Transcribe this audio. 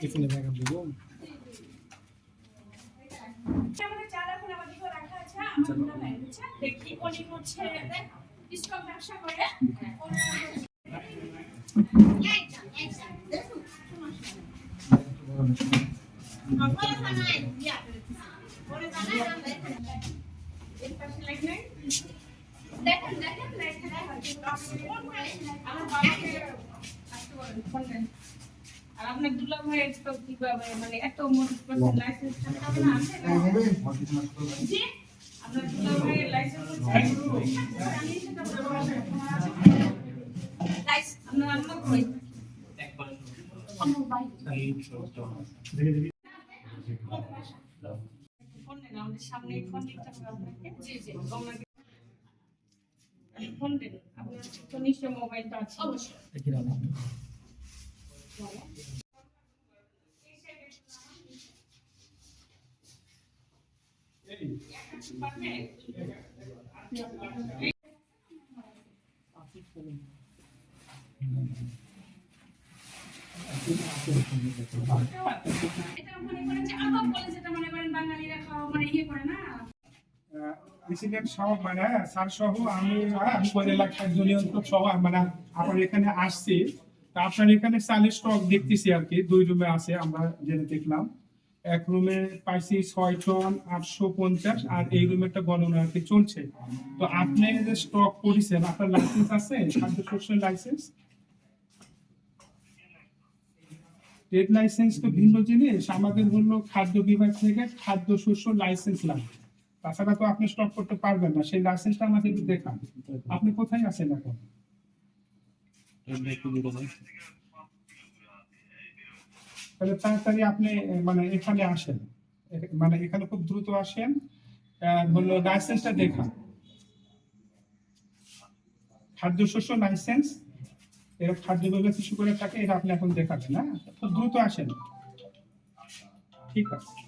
টিফিনে দেখি করে। দেখেন দেখেন দেখেন। আমার বাবাকে আসতে বলেন ফোন দেন আর আপনার দুলা ভাইয়ের তো কীভাবে মানে এত মোটর লাইসেন্স আছে না? আছে না? জি আপনার দুলা ভাইয়ের লাইসেন্স লাইসেন্স আপনার আম্মা কই আম্মা বাইরে ফোন দেন আমাদের সামনে ফোন দিতে হবে আপনাকে। জি জি ওনাকে ফোন দেন আপনার তো নিশ্চয় মোবাইলটা আছে। অবশ্যই। মানে সহ আমি বলে জনীয় সহ মানে আমার এখানে আসছি। আপনার এখানে চালের স্টক দেখতেছি আর কি। দুই রুমে আছে, আমরা জেনে দেখলাম। এক রুমে পাইছি ছয় টন আটশো পঞ্চাশ, আর এই রুমে একটা গণনা আর কি চলছে। তো আপনি যে স্টক করেছেন, আপনার লাইসেন্স আছে? খাদ্য শস্যের লাইসেন্স ট্রেড লাইসেন্স তো ভিন্ন জিনিস। আমাদের হলো খাদ্য বিভাগ থেকে খাদ্য শস্য লাইসেন্স লাগে তাছাড়া তো আপনি স্টক করতে পারবেন না। সেই লাইসেন্সটা একটু দেখান। আপনি কোথায় আছেন এখন? তাহলে তাড়াতাড়ি আপনি মানে এখানে আসেন। মানে এখানে খুব দ্রুত আসেন। হলো লাইসেন্সটা দেখান। খাদ্যশস্য লাইসেন্স এরা খাদ্য বিভাগ কিছু করে থাকে, এটা আপনি এখন দেখাবেন হ্যাঁ? খুব দ্রুত আসেন। ঠিক আছে।